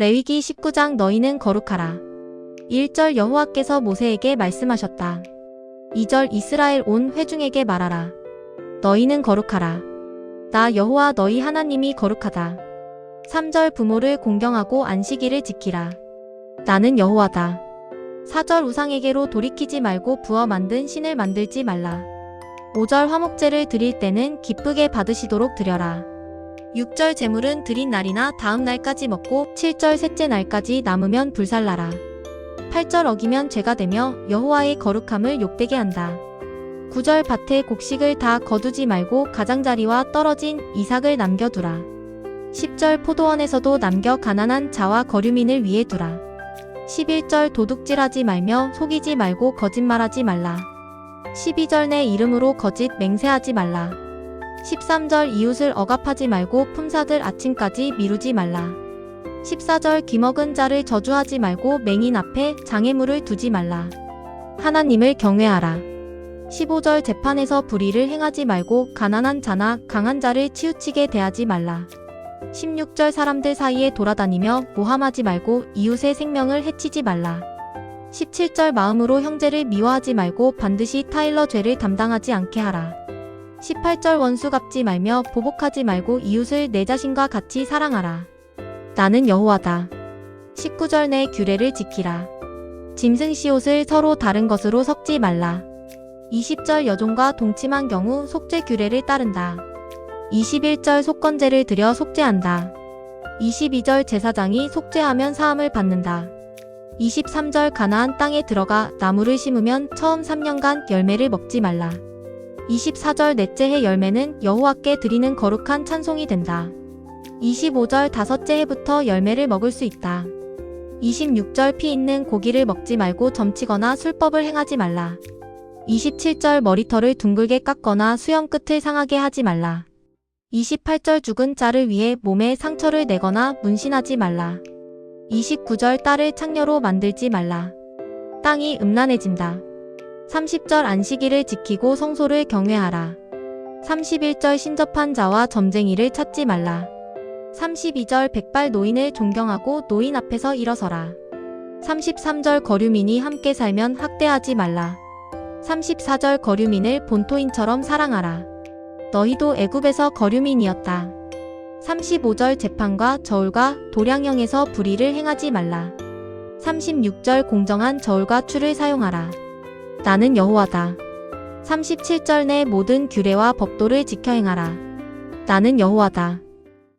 레위기 19장 너희는 거룩하라. 1절 여호와께서 모세에게 말씀하셨다. 2절 이스라엘 온 회중에게 말하라. 너희는 거룩하라. 나 여호와 너희 하나님이 거룩하다. 3절 부모를 공경하고 안식일을 지키라. 나는 여호와다. 4절 우상에게로 돌이키지 말고 부어 만든 신을 만들지 말라. 5절 화목제를 드릴 때는 기쁘게 받으시도록 드려라. 6절 제물은 드린 날이나 다음 날까지 먹고 7절 셋째 날까지 남으면 불살라라. 8절 어기면 죄가 되며 여호와의 거룩함을 욕되게 한다. 9절 밭에 곡식을 다 거두지 말고 가장자리와 떨어진 이삭을 남겨두라. 10절 포도원에서도 남겨 가난한 자와 거류민을 위해 두라. 11절 도둑질하지 말며 속이지 말고 거짓말하지 말라. 12절 내 이름으로 거짓 맹세하지 말라. 13절 이웃을 억압하지 말고 품사들 아침까지 미루지 말라. 14절 기먹은 자를 저주하지 말고 맹인 앞에 장애물을 두지 말라. 하나님을 경외하라. 15절 재판에서 불의를 행하지 말고 가난한 자나 강한 자를 치우치게 대하지 말라. 16절 사람들 사이에 돌아다니며 모함하지 말고 이웃의 생명을 해치지 말라. 17절 마음으로 형제를 미워하지 말고 반드시 타일러 죄를 담당하지 않게 하라. 18절 원수 갚지 말며 보복하지 말고 이웃을 내 자신과 같이 사랑하라. 나는 여호와다. 19절 내 규례를 지키라. 짐승 시옷을 서로 다른 것으로 섞지 말라. 20절 여종과 동침한 경우 속죄 규례를 따른다. 21절 속건제를 드려 속죄한다. 22절 제사장이 속죄하면 사함을 받는다. 23절 가나안 땅에 들어가 나무를 심으면 처음 3년간 열매를 먹지 말라. 24절 넷째 해 열매는 여호와께 드리는 거룩한 찬송이 된다. 25절 다섯째 해부터 열매를 먹을 수 있다. 26절 피 있는 고기를 먹지 말고 점치거나 술법을 행하지 말라. 27절 머리털을 둥글게 깎거나 수염 끝을 상하게 하지 말라. 28절 죽은 자를 위해 몸에 상처를 내거나 문신하지 말라. 29절 딸을 창녀로 만들지 말라. 땅이 음란해진다. 30절 안식일을 지키고 성소를 경외하라. 31절 신접한 자와 점쟁이를 찾지 말라. 32절 백발 노인을 존경하고 노인 앞에서 일어서라. 33절 거류민이 함께 살면 학대하지 말라. 34절 거류민을 본토인처럼 사랑하라. 너희도 애굽에서 거류민이었다. 35절 재판과 저울과 도량형에서 불의를 행하지 말라. 36절 공정한 저울과 추를 사용하라. 나는 여호와다. 37절 내 모든 규례와 법도를 지켜 행하라. 나는 여호와다.